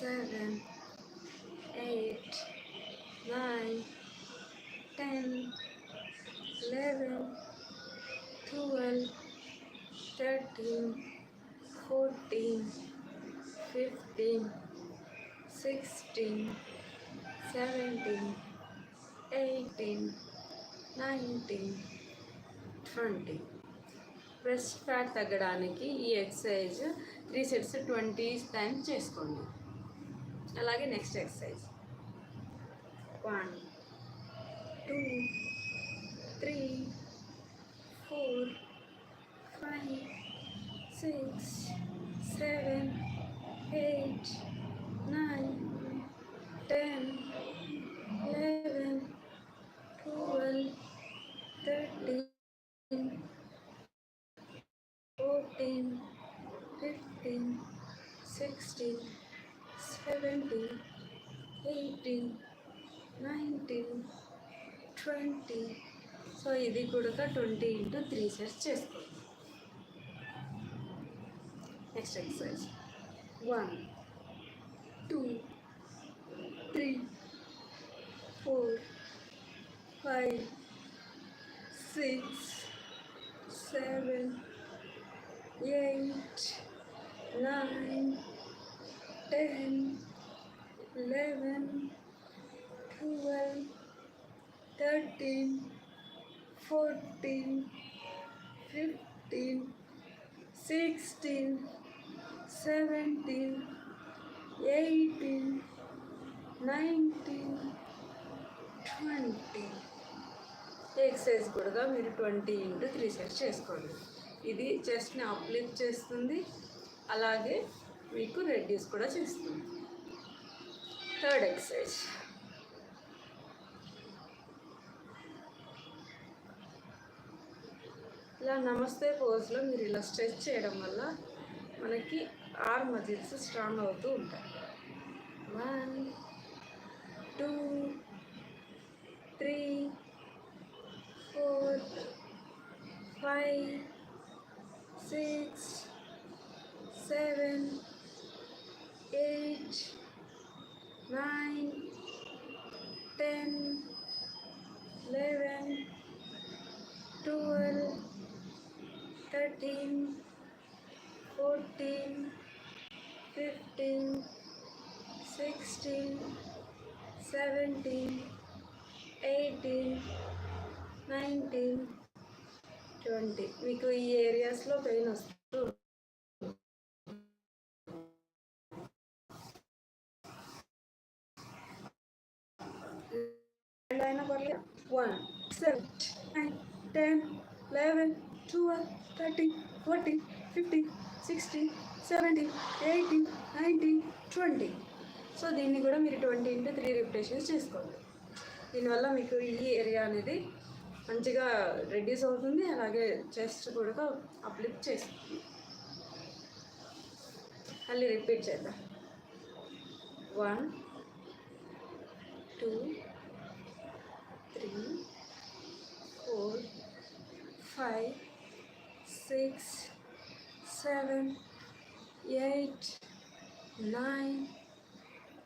seven, eight, nine, ten, eleven, twelve, thirteen, fourteen, fifteen, sixteen, seventeen, eighteen, nineteen, twenty breast fat తగ్గడానికి ఈ exercise three sets twenty times చేసుకోండి అలాగే next exercise one two three four five six seven eight nine ten eleven twelve thirteen fourteen, fifteen, sixteen, seventeen, eighteen, nineteen twenty so ఇది కూడా twenty into three sets చేసుకోండి. Next exercise one two three four five six seven eight nine ten eleven twelve thirteen fourteen fifteen sixteen seventeen eighteen nineteen twenty exercise కూడా మీరు twenty into three sets చేసుకోండి ఇది చెస్ట్ని uplift చేస్తుంది అలాగే మీకు reduce కూడా చేస్తుంది థర్డ్ ఎక్సర్సైజ్ ఇలా నమస్తే పోజ్లో మీరు ఇలా స్ట్రెచ్ చేయడం వల్ల మనకి ఆర్ మజిల్స్ స్ట్రాంగ్ అవుతూ ఉంటాయి. One two three four five six seven eight, nine, ten, eleven, twelve, thirteen, fourteen, fifteen, sixteen seventeen eighteen nineteen twenty మీకు ఈ ఏరియాస్లో పెయిన్ వస్తూ అయినా పర్లేదు one seven nine ten eleven twelve thirteen fourteen fifteen sixteen seventeen eighteen nineteen twenty so దీన్ని కూడా మీరు twenty into three repetitions చేసుకోండి. దీనివల్ల మీకు ఈ ఏరియా అనేది మంచిగా రెడ్యూస్ అవుతుంది అలాగే చెస్ట్ కూడా అప్లిఫ్ట్ చేస్తుంది. మళ్ళీ రిపీట్ చేద్దాం. One two three four five six seven eight nine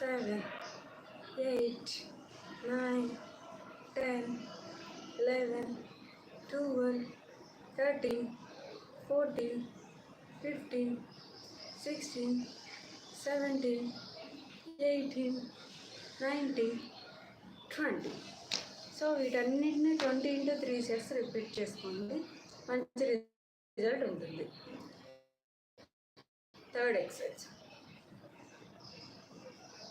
seven eight nine ten eleven twelve thirteen fourteen fifteen sixteen seventeen eighteen nineteen twenty so వీటన్నిటిని twenty into three sets repeat చేసుకోండి. మంచి result ఉంటుంది. Third exercise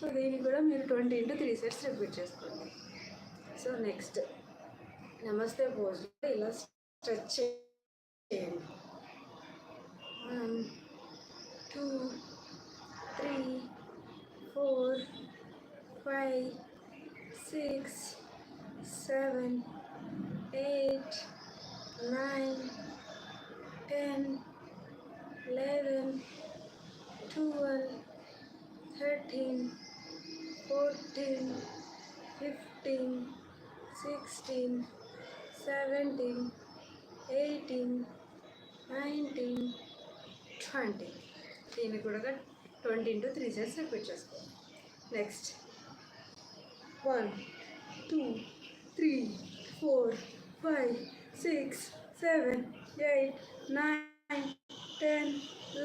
So దీన్ని కూడా మీరు twenty into three sets repeat చేసుకోండి. So next నమస్తే pose ఇలా స్ట్రెచ్ చేయండి. One two three four five six seven eight nine ten eleven twelve thirteen fourteen fifteen sixteen seventeen eighteen nineteen twenty. దీన్ని కూడా twenty into three sets repeat చేసుకోండి next one two three four five six seven eight nine ten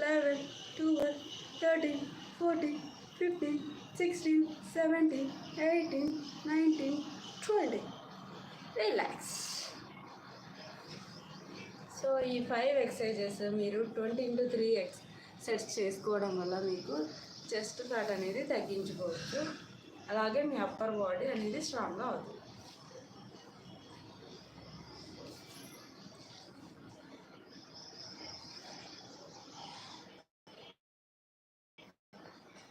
eleven twelve thirteen fourteen fifteen sixteen seventeen eighteen nineteen twenty relax so ఈ five exercises మీరు twenty into three x sets చేసుకోవడం వల్ల మీకు chest fat అనేది తగ్గించుకోవచ్చు. అలాగే మీ upper body అనేది స్ట్రాంగ్గా అవుతుంది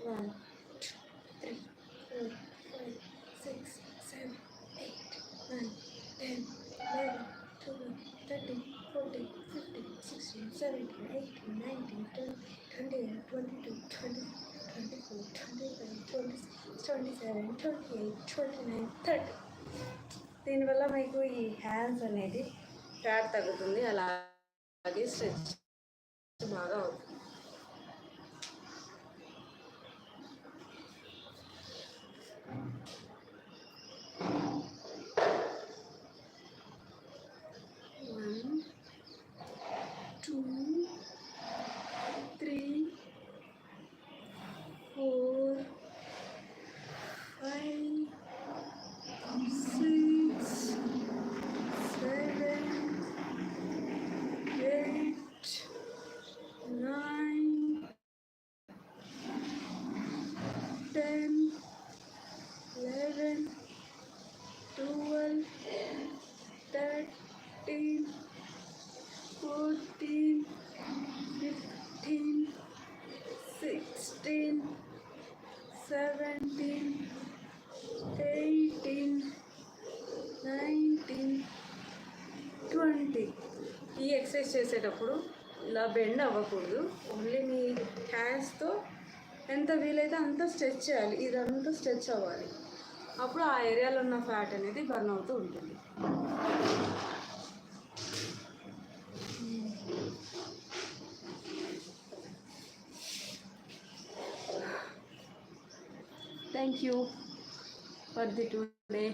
one three four five six seven eight nine ten eleven twelve thirteen fourteen fifteen sixteen seventeen eighteen nineteen twenty twenty twenty two twenty twenty four twenty five twenty twenty seven twenty eight twenty nine thirty దీనివల్ల మీకు ఈ hands అనేది fat తగ్గుతుంది. అలాగే stretch బాగా అవుతుంది One, two, three, four, five, six, seven, eight, nine, ten, eleven, twelve, thirteen, fourteen, fifteen, sixteen, seventeen, eighteen nineteen twenty ఈ exercise చేసేటప్పుడు ఇలా బెండ్ అవ్వకూడదు. ఓన్లీ మీ హ్యాండ్స్తో ఎంత వీలైతే అంత స్ట్రెచ్ చేయాలి. ఇదంతా స్ట్రెచ్ అవ్వాలి. అప్పుడు ఆ ఏరియాలో ఉన్న ఫ్యాట్ అనేది బర్న్ అవుతూ ఉంటుంది. Thank you for the today